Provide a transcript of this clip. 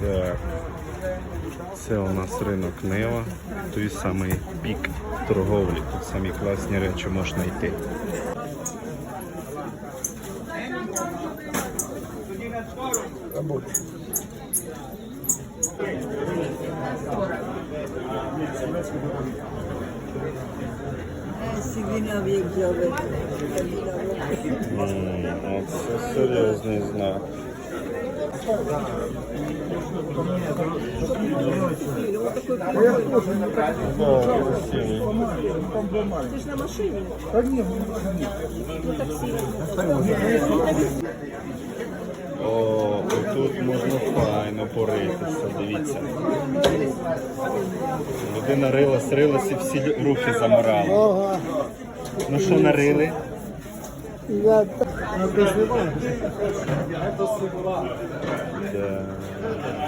Так. Це у нас ринок Нева, той самий пік торговлі. Тут самі класні речі можна йти. Si vina вік зробити. М, Це серйозний. Да, на. О, тут можна файно поритися, дивіться. Людина рилась, рилась і всі руки замирали. Ну що нарили? Her tasını var. Her tasını var.